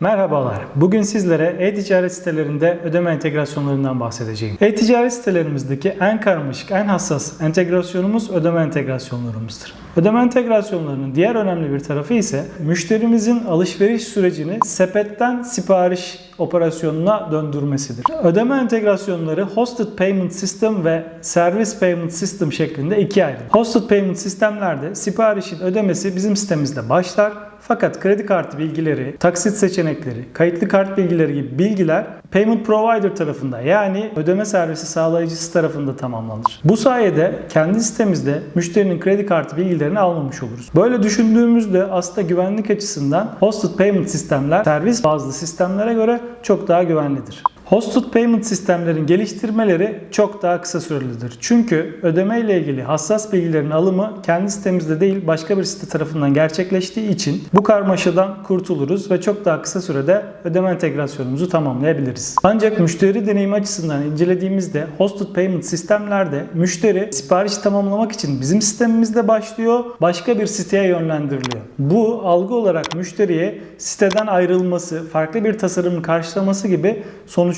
Merhabalar. Bugün sizlere e-ticaret sitelerinde ödeme entegrasyonlarından bahsedeceğim. E-ticaret sitelerimizdeki en karmaşık, en hassas entegrasyonumuz ödeme entegrasyonlarımızdır. Ödeme entegrasyonlarının diğer önemli bir tarafı ise müşterimizin alışveriş sürecini sepetten sipariş operasyonuna döndürmesidir. Ödeme entegrasyonları Hosted Payment System ve Service Payment System şeklinde ikiye ayrılır. Hosted Payment sistemlerde siparişin ödemesi bizim sitemizde başlar fakat kredi kartı bilgileri, taksit seçenekleri, kayıtlı kart bilgileri gibi bilgiler Payment Provider tarafında yani ödeme servisi sağlayıcısı tarafında tamamlanır. Bu sayede kendi sitemizde müşterinin kredi kartı bilgilerini almamış oluruz. Böyle düşündüğümüzde aslında güvenlik açısından Hosted Payment sistemler servis bazlı sistemlere göre çok daha güvenlidir. Hosted Payment sistemlerin geliştirmeleri çok daha kısa sürelidir. Çünkü ödeme ile ilgili hassas bilgilerin alımı kendi sitemizde değil başka bir site tarafından gerçekleştiği için bu karmaşadan kurtuluruz ve çok daha kısa sürede ödeme entegrasyonumuzu tamamlayabiliriz. Ancak müşteri deneyimi açısından incelediğimizde Hosted Payment sistemlerde müşteri sipariş tamamlamak için bizim sistemimizde başlıyor, başka bir siteye yönlendiriliyor. Bu algı olarak müşteriye siteden ayrılması, farklı bir tasarımı karşılaması gibi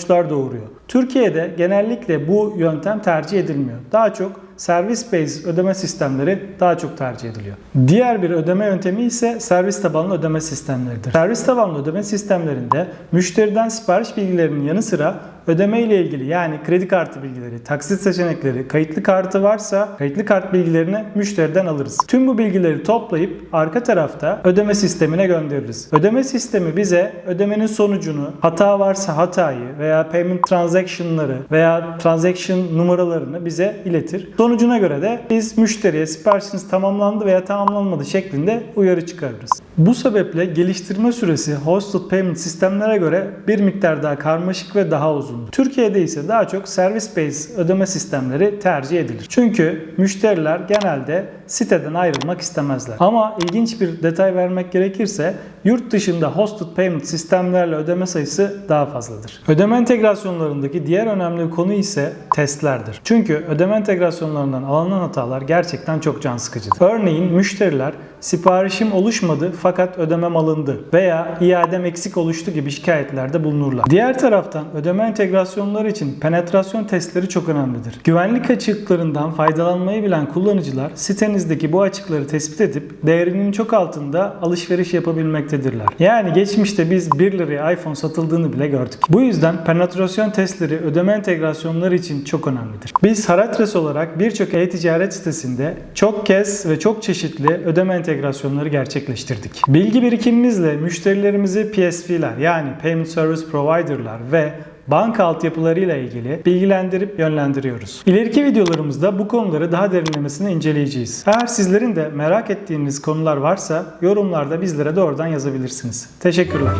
sonuçlar doğuruyor. Türkiye'de genellikle bu yöntem tercih edilmiyor. Daha çok servis based ödeme sistemleri daha çok tercih ediliyor. Diğer bir ödeme yöntemi ise servis tabanlı ödeme sistemleridir. Servis tabanlı ödeme sistemlerinde müşteriden sipariş bilgilerinin yanı sıra ödeme ile ilgili yani kredi kartı bilgileri, taksit seçenekleri, kayıtlı kartı varsa kayıtlı kart bilgilerini müşteriden alırız. Tüm bu bilgileri toplayıp arka tarafta ödeme sistemine göndeririz. Ödeme sistemi bize ödemenin sonucunu, hata varsa hatayı veya payment transaction'ları veya transaction numaralarını bize iletir. Sonucuna göre de biz müşteriye siparişiniz tamamlandı veya tamamlanmadı şeklinde uyarı çıkarırız. Bu sebeple geliştirme süresi hosted payment sistemlere göre bir miktar daha karmaşık ve daha uzun. Türkiye'de ise daha çok service based ödeme sistemleri tercih edilir. Çünkü müşteriler genelde siteden ayrılmak istemezler. Ama ilginç bir detay vermek gerekirse yurt dışında hosted payment sistemlerle ödeme sayısı daha fazladır. Ödeme entegrasyonlarındaki diğer önemli konu ise testlerdir. Çünkü ödeme entegrasyonlarından alınan hatalar gerçekten çok can sıkıcıdır. Örneğin müşteriler siparişim oluşmadı fakat ödemem alındı veya iadem eksik oluştu gibi şikayetlerde bulunurlar. Diğer taraftan ödeme entegrasyonları için penetrasyon testleri çok önemlidir. Güvenlik açıklarından faydalanmayı bilen kullanıcılar sitenizdeki bu açıkları tespit edip değerinin çok altında alışveriş yapabilmektedirler. Yani geçmişte biz 1 liraya iPhone satıldığını bile gördük. Bu yüzden penetrasyon testleri ödeme entegrasyonları için çok önemlidir. Biz Haratres olarak birçok e-ticaret sitesinde çok kez ve çok çeşitli ödeme entegrasyonları gerçekleştirdik. Bilgi birikimimizle müşterilerimizi PSP'ler yani Payment Service Provider'lar ve banka altyapılarıyla ilgili bilgilendirip yönlendiriyoruz. İleriki videolarımızda bu konuları daha derinlemesine inceleyeceğiz. Eğer sizlerin de merak ettiğiniz konular varsa yorumlarda bizlere doğrudan yazabilirsiniz. Teşekkürler.